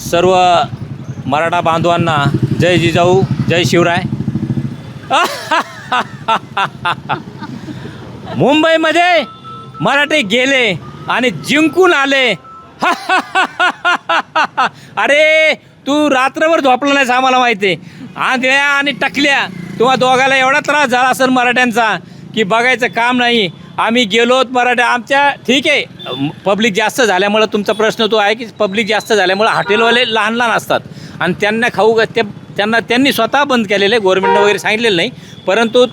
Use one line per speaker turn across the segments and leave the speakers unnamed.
सर्व मराठा बांधवांना जय जिजाऊ जय शिवराय. मुंबईमध्ये मराठे गेले आणि जिंकून आले. अरे तू रात्रभर झोपला नाहीस आम्हाला माहिती. आहे आंधळ्या आणि टकल्या. तुम्हा दोघाला एवढा त्रास झाला असेल मराठ्यांचा की बघायचं काम नाही. आम्ही गेलोत मराठ्या आमच्या ठीक आहे. पब्लिक जास्त झाल्यामुळं तुमचा प्रश्न तो आहे की पब्लिक जास्त झाल्यामुळं हॉटेलवाले लहान लहान असतात. आणि त्यांना खाऊ ते त्यांना त्यांनी स्वतः बंद केलेलं आहे गव्हर्नमेंटनं वगैरे सांगितलेलं नाही. परंतु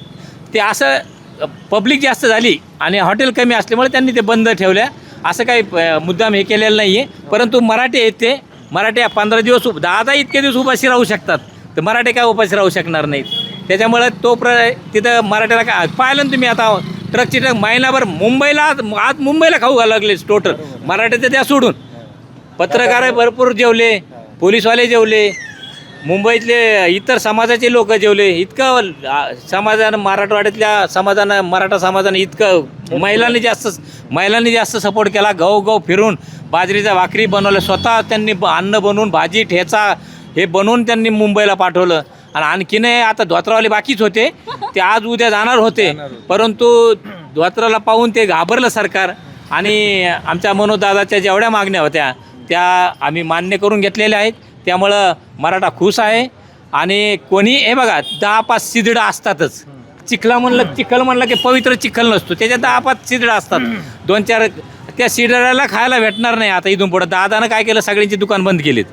ते असं पब्लिक जास्त झाली आणि हॉटेल कमी असल्यामुळे त्यांनी ते बंद ठेवल्या. असं काही मुद्दाम हे केलेलं नाही आहे परंतु मराठी आहेत ते मराठी पंधरा दिवस दहा दहा इतके दिवस उपाशी राहू शकतात. तर मराठी काय उपाशी राहू शकणार नाहीत. त्याच्यामुळं तो प्र तिथं मराठ्याला काय पाहिलं ना तुम्ही आता ट्रकची ट्रक महिनाभर मुंबईला आज मुंबईला खाऊ घालायला लागले टोटल. मराठ्याचं त्या सोडून. पत्रकार भरपूर जेवले पोलीसवाले जेवले मुंबईतले इतर समाजाचे लोक जेवले. इतकं समाजानं मराठवाड्यातल्या समाजानं मराठा समाजानं इतकं महिलांनी जास्त महिलांनी जास्त सपोर्ट केला. गहू गहू फिरून बाजरीचा भाकरी बनवलं स्वतः त्यांनी ब- अन्न बनवून भाजी ठेचा हे बनवून त्यांनी मुंबईला पाठवलं. आणि आणखीन आता धोत्रावाले बाकीच होते. ते आज उद्या जाणार होते. परंतु धोत्राला पाहून ते घाबरलं सरकार. आणि आमच्या मनोदादाच्या जेवढ्या मागण्या होत्या त्या आम्ही मान्य करून घेतलेल्या आहेत. त्यामुळं मराठा खुश आहे. आणि कोणी हे बघा दहा पाच सिदडा असतातच. चिखला म्हणलं चिखल म्हणलं की पवित्र चिखल नसतो. त्याच्यात दहा पाच सिदडा असतात. दोन चार त्या सिडराला खायला भेटणार नाही आता इथून पुढं. दादानं काय केलं? सगळ्यांची दुकान बंद केलीत.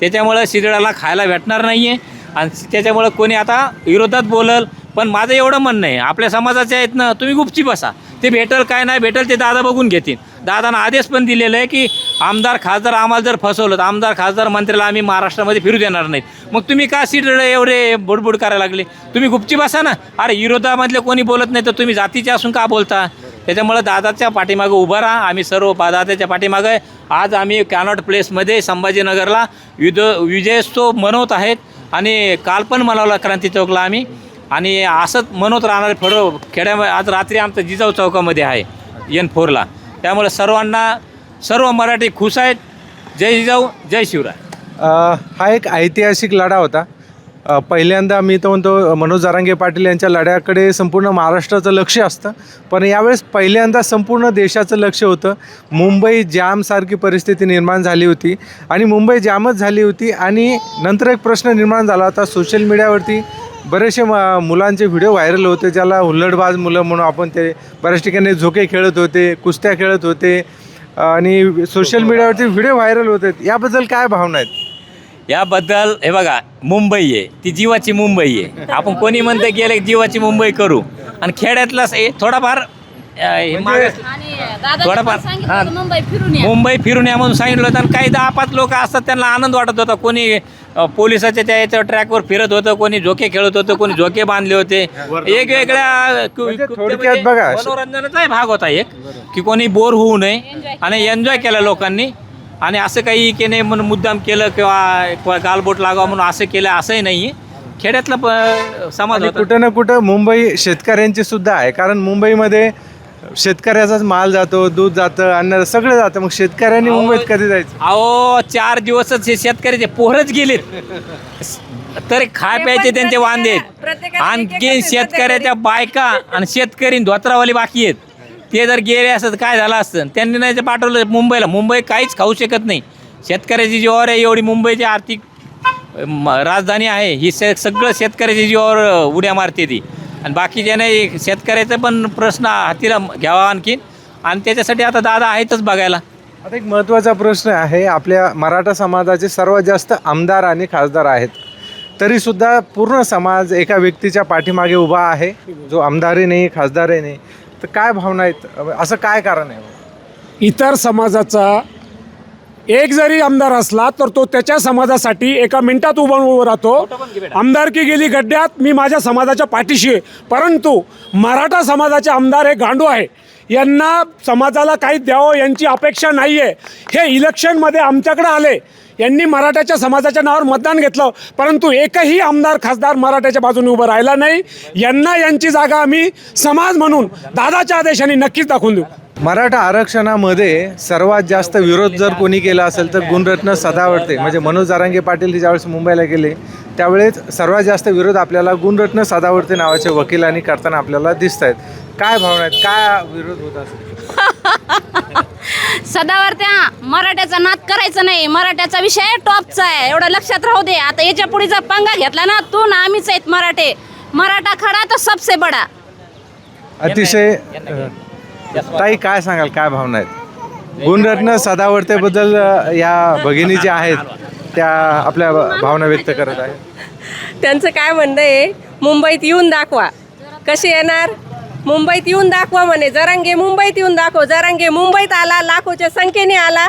त्याच्यामुळं सिडराला खायला भेटणार नाही आहे आणि त्याच्यामुळं कोणी आता विरोधात बोलल पण माझं एवढं म्हणणं आहे. आपल्या समाजाचे आहेत ना तुम्ही गुपची बसा. ते भेटल काय नाही भेटल ते दादा बघून घेतील. दादानं आदेश पण दिलेला आहे की आमदार खासदार आम्हाला जर फसवलं तर आमदार खासदार मंत्र्याला आम्ही महाराष्ट्रामध्ये फिरू देणार नाहीत. मग तुम्ही का सीट एवढे बुडबुड करायला लागले? तुम्ही गुपची बसा ना. अरे विरोधामधले कोणी बोलत नाही तर तुम्ही जातीचे असून का बोलता? त्याच्यामुळं दादाच्या पाठीमागं उभं राहा. आम्ही सर्व पा- दादाच्या पाठीमागं आज आम्ही कॅनॉट प्लेसमध्ये संभाजीनगरला युद्ध विजयोत्सव मनवत आहेत. आणि काल पण मनवला क्रांती चौकला आम्ही. आणि असंच मनवत राहणार फळं खेड्या आज रात्री आमचं जिजाऊ चौकामध्ये आहे एन फोरला. त्यामुळे सर्वांना सर्व मराठी खुश आहेत. जय जिजाऊ जय शिवराय.
हा एक ऐतिहासिक लढा होता. पहिल्यांदा मी तर म्हणतो मनोज जारांगे पाटील यांच्या लढ्याकडे संपूर्ण महाराष्ट्राचं लक्ष असतं. पण यावेळेस पहिल्यांदा संपूर्ण देशाचं लक्ष होतं. मुंबई जामसारखी परिस्थिती निर्माण झाली होती. आणि मुंबई जामच झाली होती आणि नंतर एक प्रश्न निर्माण झाला होता. सोशल मीडियावरती बरेचसे म मुलांचे व्हिडिओ व्हायरल होते. ज्याला हुल्लडबाज मुलं म्हणून आपण ते बऱ्याच ठिकाणी झोके खेळत होते कुस्त्या खेळत होते. आणि सोशल मीडियावरती व्हिडिओ व्हायरल होते. याबद्दल काय भावना आहेत?
याबद्दल हे बघा मुंबई आहे. ती जीवाची मुंबई आहे. आपण कोणी म्हणतं गेलं की जीवाची मुंबई करू? आणि खेड्यातला स- हे थोडाफार हे मागास-
आणि दादा
थोडाफार-
सांगितलं
हा.
होतं मुंबई फिरून या.
मुंबई फिरून या म्हणून सांगितलं होतं. आणि काही दहा पाच लोक असतात त्यांना आनंद वाटत होता. कोणी अ, पोलिसाच्या त्या याच्यावर ट्रॅकवर फिरत होतं कोणी झोके खेळत होतं कोणी झोके बांधले होते. वेगवेगळ्या कु-
म्हणजे थोडक्यात
म्हणजे
बघा.
मनोरंजनाचाही भाग होता एक की कोणी बोर होऊ नये आणि एन्जॉय केला लोकांनी. आणि असं काही की नाही म्हणून मुद्दाम केलं किंवा गालबोट लागावं म्हणून असं केलं असंही नाही खेड्यातला प- समाज
कुठं ना कुठं मुंबई शेतकऱ्यांची सुद्धा आहे. कारण मुंबईमध्ये शेतकऱ्याचाच माल जातो दूध जातं अन्न सगळं जातं. मग शेतकऱ्यांनी मुंबईत कधी जायचं?
अहो चार दिवसच हे शेतकऱ्याचे पोरच गेलेत. तरी खाय प्यायचे त्यांचे वांदे आणखी शेतकऱ्याच्या बायका आणि शेतकरी धोत्रावाले बाकी आहेत. ते जर गेले असत काय झालं असतं? त्यांनी नाही ते पाठवलं. मुंबईला मुंबई काहीच खाऊ शकत नाही. शेतकऱ्याची जीवावर आहे एवढी मुंबईची आर्थिक म- राजधानी आहे ही से सगळं शेतकऱ्याच्या जीवावर उड्या मारते ती. आणि बाकीच्याने शेतकऱ्याचा पण प्रश्न हातीला घ्यावा आणखीन. आणि त्याच्यासाठी आता दादा आहेतच बघायला.
आता एक महत्त्वाचा प्रश्न आहे आपल्या मराठा समाजाचे सर्वात जास्त आमदार आणि खासदार आहेत. तरीसुद्धा पूर्ण समाज एका व्यक्तीच्या पाठीमागे उभा आहे. जो आमदारही नाही खासदारही नाही. तर काय भावना आहेत? असं काय कारण आहे?
इतर समाजाचा एक जरी आमदार असला तर तो त्याच्या समाजासाठी एका मिनिटात उभा उभं राहतो. आमदारकी गेली गड्ड्यात मी माझ्या समाजाच्या पाठीशी आहे. परंतु मराठा समाजाचे आमदार हे गांडू आहे. यांना समाजाला काही द्यावं यांची अपेक्षा नाही आहे हे इलेक्शनमध्ये आमच्याकडे आले. यांनी मराठ्याच्या समाजाच्या नावावर मतदान घेतलं. परंतु एकही आमदार खासदार मराठ्याच्या बाजूने उभं राहिला नाही. यांना यांची जागा आम्ही समाज म्हणून दादाच्या आदेशाने नक्कीच दाखवून देऊ.
मराठा आरक्षणामध्ये सर्वात जास्त विरोध जर कोणी केला असेल तर गुणरत्न सदावर्ते म्हणजे मनोज जारांगे पाटील ज्यावेळेस मुंबईला गेले त्यावेळेस सर्वात जास्त विरोध आपल्याला गुणरत्न सदावर्ते नावाचे वकिलांनी करताना आपल्याला दिसत आहेत काय भावना आहेत? काय विरोध होत असेल?
सदावर त्या मराठ्याचा नाद करायचा नाही. मराठ्याचा विषय टॉपचा आहे. एवढं लक्षात राहू दे. आता याच्यापुढे जर पंगा घेतला ना तू ना आम्हीच आहेत मराठे. मराठा खडा तर सबसे बडा.
अतिशय ताई काय सांगाल? काय भावना आहेत? गुणरत्न सदावर्तेबद्दल अ, या भगिनी ज्या आहेत त्या आपल्या भावना व्यक्त करत आहेत.
त्यांचं काय म्हणणं आहे? मुंबईत येऊन दाखवा. कसे येणार? मुंबईत येऊन दाखवा म्हणे. जरांगे मुंबईत येऊन दाखव. जरांगे मुंबईत आला लाखोच्या संख्येने आला.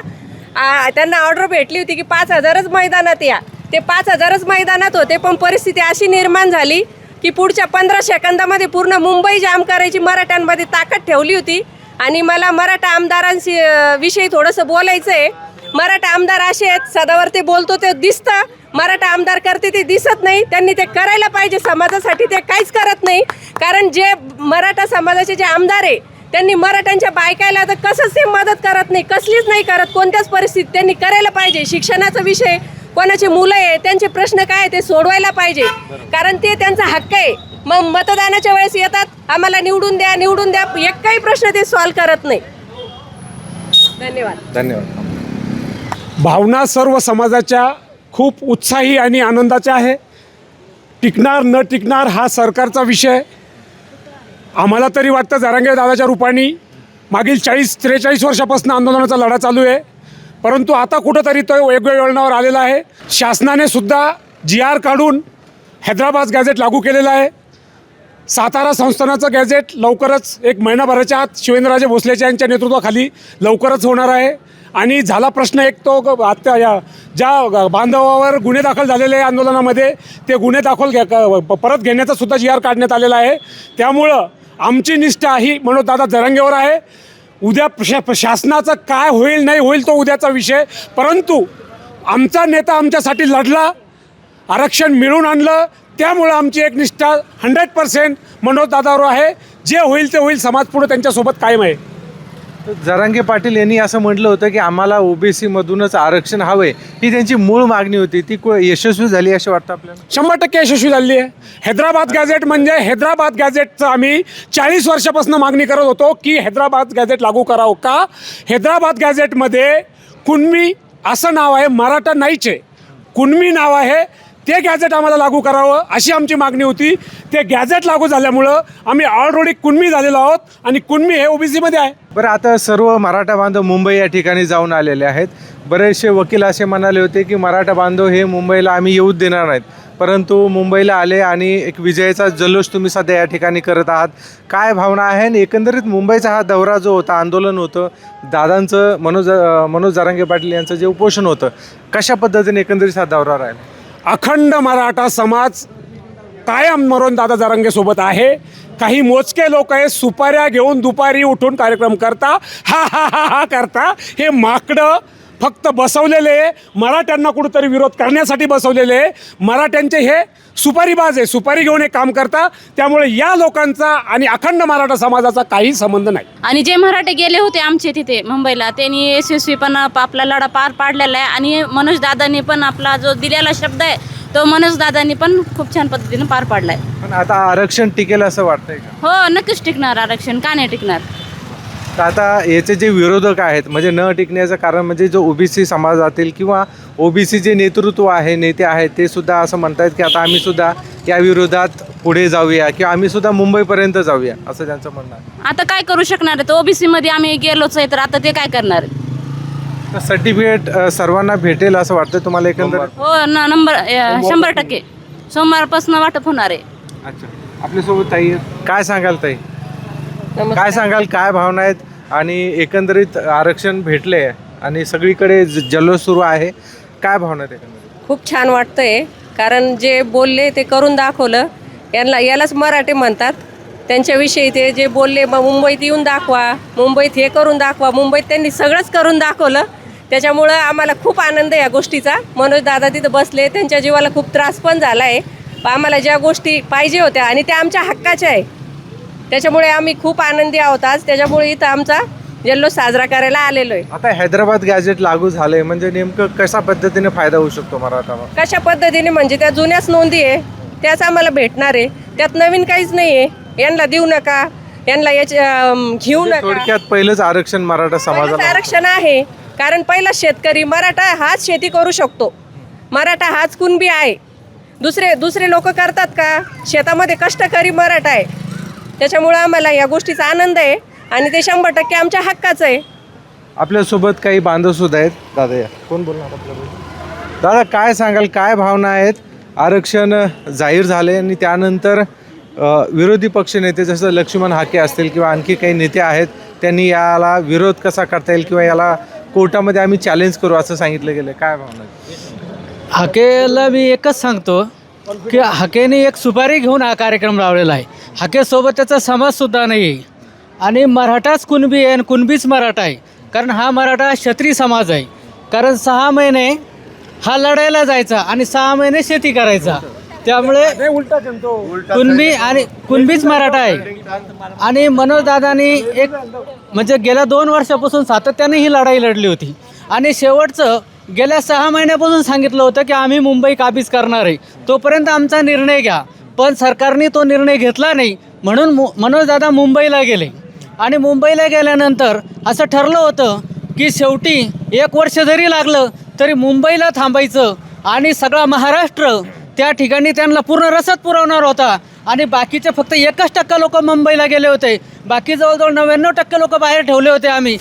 त्यांना ऑर्डर भेटली होती की पाच हजारच मैदानात या. ते पाच हजारच मैदानात होते पण परिस्थिती अशी निर्माण झाली की पुढच्या पंधरा सेकंदामध्ये पूर्ण मुंबई जाम करायची मराठ्यांमध्ये ताकद ठेवली होती. आणि मला मराठा आमदारांशी विषयी थोडंसं बोलायचं आहे मराठा आमदार असे आहेत सदावर ते बोलतो ते दिसतं. मराठा आमदार करते ते दिसत नाही. त्यांनी ते करायला पाहिजे. समाजासाठी ते काहीच करत नाही. कारण जे मराठा समाजाचे जे आमदार आहे त्यांनी मराठ्यांच्या बायकायला तर कसंच ते मदत करत नाही कसलीच नाही करत. कोणत्याच परिस्थितीत त्यांनी करायला पाहिजे. शिक्षणाचा विषय कोणाचे मुलं आहे त्यांचे प्रश्न काय आहे ते सोडवायला पाहिजे. कारण ते त्यांचा हक्क आहे. मग मतदानाच्या वेळेस येतात. आम्हाला निवडून द्या निवडून द्या. एक काही प्रश्न ते सॉल्व करत नाही. धन्यवाद.
धन्यवाद.
भावना सर्व समाजाच्या खूप उत्साही आणि आनंदाचे आहे. टिकणार न टिकणार हा सरकारचा विषय. आम्हाला तरी वाटतं जारांगे दादाच्या रूपाने मागील चाळीस त्रेचाळीस वर्षापासून आंदोलनाचा लढा चालू आहे. परंतु आता कुठंतरी तो वेगवेगळ्या वळणावर आलेला आहे. शासनाने सुद्धा जी आर काढून हैदराबाद गॅझेट लागू केलेलं आहे. सातारा संस्थानाचं गॅझेट लवकरच एक महिनाभराच्या आत शिवेंद्रराजे भोसलेच्या यांच्या नेतृत्वाखाली लवकरच होणार आहे. आणि झाला प्रश्न एक तो ग- आता या ज्या बांधवावर गुन्हे दाखल झालेले आहे आंदोलनामध्ये ते गुन्हे दाखल घ्या क- परत घेण्याचा सुद्धा जी आर काढण्यात आलेला आहे. त्यामुळं आमची निष्ठा ही मनोजदादा जरांगेवर आहे. उद्या प्रशा शासनाचं काय होईल नाही होईल तो उद्याचा विषय. परंतु आमचा नेता आमच्यासाठी लढला आरक्षण मिळून आणलं त्यामुळं आमची एक निष्ठा हंड्रेड पर्सेंट मनोज दादावर आहे. जे होईल ते होईल समाज पुढे त्यांच्यासोबत कायम आहे.
जरांगे पाटील यांनी असं म्हटलं होतं की आम्हाला ओबीसीमधूनच आरक्षण हवंय. ही त्यांची मूळ मागणी होती. ती को- यशस्वी झाली असे वाटतं आपल्याला?
शंभर टक्के यशस्वी झाली आहे. हैदराबाद गॅझेट म्हणजे हैदराबाद गॅझेटचं आम्ही चाळीस वर्षापासून मागणी करत होतो की हैदराबाद गॅझेट लागू करावं का? हैदराबाद गॅझेटमध्ये कुणमी असं नाव आहे मराठा नाहीचे. कुणमी नाव आहे ते गॅझेट आम्हाला लागू करावं अशी आमची मागणी होती. ते गॅझेट लागू झाल्यामुळं आम्ही ऑलरेडी कुणमी झालेलो आहोत आणि कुणमी हे ओबीसीमध्ये आहे.
बरं आता सर्व मराठा बांधव मुंबई या ठिकाणी जाऊन आलेले आहेत. बरेचसे वकील असे म्हणाले होते की मराठा बांधव हे मुंबईला आम्ही येऊच देणार नाहीत. परंतु मुंबईला आले आणि एक विजयाचा जल्लोष तुम्ही सध्या या ठिकाणी करत आहात. काय भावना आहे? आणि एकंदरीत मुंबईचा हा दौरा जो होता आंदोलन होतं दादांचं मनोज मनोज जारांगे पाटील यांचं जे उपोषण होतं कशा पद्धतीने एकंदरीत हा दौरा राहिला?
अखंड मराठा समाज कायम मरून दादा जारंगेसोबत आहे. काही मोजके लोक आहे सुपाऱ्या घेऊन दुपारी उठून कार्यक्रम करता. हा हा हा हा करता. हे माकडं फक्त बसवलेले मराठ्यांना कुठंतरी विरोध करण्यासाठी बसवलेले मराठ्यांचे हे सुपारीबाज आहे. सुपारी घेऊन हे काम करता. त्यामुळे या लोकांचा आणि अखंड मराठा समाजाचा काही संबंध नाही.
आणि जे मराठे गेले होते आमचे तिथे मुंबईला त्यांनी यशस्वीपणा आपला लढा पार पाडलेला आहे. आणि मनोज दादांनी पण आपला जो दिलेला शब्द आहे तो मनोज दादांनी पण खूप छान पद्धतीने पार पाडलाय.
पण आता आरक्षण टिकेल असं वाटतंय का?
हो नक्कीच टिकणार आरक्षण. का नाही टिकणार?
तर आता याचे जे विरोधक आहेत म्हणजे न टिकण्याचं कारण म्हणजे जो ओबीसी समाजातील किंवा ओबीसी जे नेतृत्व आहे नेते आहेत ते सुद्धा असं म्हणतात की आता आम्ही सुद्धा या विरोधात पुढे जाऊया किंवा आम्ही सुद्धा मुंबईपर्यंत जाऊया असं त्यांचं म्हणणं आहे.
आता काय करू शकणार आहे ओबीसी मध्ये आम्ही गेलोच आहे तर आता ते काय करणार? आहे?
तर सर्टिफिकेट अ, सर्वांना भेटेल असं वाटतं तुम्हाला एकंदरीत?
हो न नंबर अ, शंभर टक्के. सोमवारपासून वाटप होणार आहे.
अच्छा. आपल्यासोबत ताई आहेत. काय सांगाल ताई? काय सांगाल काय भावना आहेत? आणि एकंदरीत आरक्षण भेटले आणि सगळीकडे ज- जल्लोष सुरू आहे. काय भावना आहेत एकंदरीत?
खूप छान वाटतंय. कारण जे बोलले ते करून दाखवलं. यांना यालाच मराठी म्हणतात. त्यांच्याविषयी ते जे बोलले मग मुंबईत येऊन दाखवा मुंबईत हे करून दाखवा मुंबईत त्यांनी सगळंच करून दाखवलं. त्याच्यामुळं आम्हाला खूप आनंद आहे या गोष्टीचा. मनोज दादा तिथं बसले त्यांच्या जीवाला खूप त्रास पण झाला आहे आम्हाला ज्या गोष्टी पाहिजे होत्या आणि त्या आमच्या हक्काच्या आहे. त्याच्यामुळे आम्ही खूप आनंदी आहोत आज. त्याच्यामुळे इथं आमचा जल्लोष साजरा करायला आलेलो आहे
आता हैदराबाद गॅजेट लागू झालंय म्हणजे नेमकं कशा पद्धतीने फायदा होऊ शकतो मराठा?
कशा पद्धतीने? म्हणजे त्या जुन्याच नोंदी आहे त्याच आम्हाला भेटणार आहे. त्यात नवीन काहीच नाही आहे यांना देऊ नका यांना याचे अं, घेऊ नका.
थोडक्यात पहिलंच आरक्षण मराठा
पहिलंच
समाजाला
आरक्षण आहे कारण पहिला शेतकरी मराठा हाच शेती करू शकतो. मराठा हाच कुणबी आहे. दुसरे दुसरे लोक करतात का? शेतामध्ये कष्टकरी मराठा आहे. त्याच्यामुळं आम्हाला या गोष्टीचा आनंद आहे आणि ते शंभर टक्के आमच्या हक्काचं आहे.
आपल्यासोबत काही बांधव सुद्धा आहेत. दादा या. कोण बोलणार आपल्याबरोबर? दादा काय सांगाल? काय भावना आहेत? आरक्षण जाहीर झाले आणि त्यानंतर अ, विरोधी पक्षनेते जसं लक्ष्मण हाके असतील किंवा आणखी काही नेते आहेत त्यांनी याला विरोध कसा करता येईल किंवा याला कोर्टामध्ये आम्ही चॅलेंज करू असं सांगितलं गेलं काय भावना?
हाकेला मी एकच सांगतो. की हाकेने एक सुपारी घेऊन हा कार्यक्रम लावलेला आहे. हाकेसोबत त्याचा समाजसुद्धा नाही आहे आणि मराठाच कुणबी आहे आणि कुणबीच मराठा आहे. कारण हा मराठा क्षत्रिय समाज आहे. कारण सहा महिने हा लढायला जायचा आणि सहा महिने शेती करायचा. त्यामुळे कुणबी आणि कुणबीच मराठा आहे. आणि मनोजदादांनी एक म्हणजे गेल्या दोन वर्षापासून सातत्याने ही लढाई लढली होती. आणि शेवटचं गेल्या सहा महिन्यापासून सांगितलं होतं की आम्ही मुंबई काबीज करणार आहे. तोपर्यंत आमचा निर्णय घ्या. पण सरकारने तो निर्णय घेतला नाही. म्हणून मु मनोजदादा मुंबईला गेले. आणि मुंबईला गेल्यानंतर असं ठरलं होतं की शेवटी एक वर्ष जरी लागलं तरी मुंबईला थांबायचं आणि सगळा महाराष्ट्र त्या ठिकाणी त्यांना पूर्ण रसद पुरवणार होता. आणि बाकीचे फक्त एकच टक्का लोक मुंबईला गेले होते. बाकी जवळजवळ नव्याण्णव टक्के लोक बाहेर ठेवले होते आम्ही.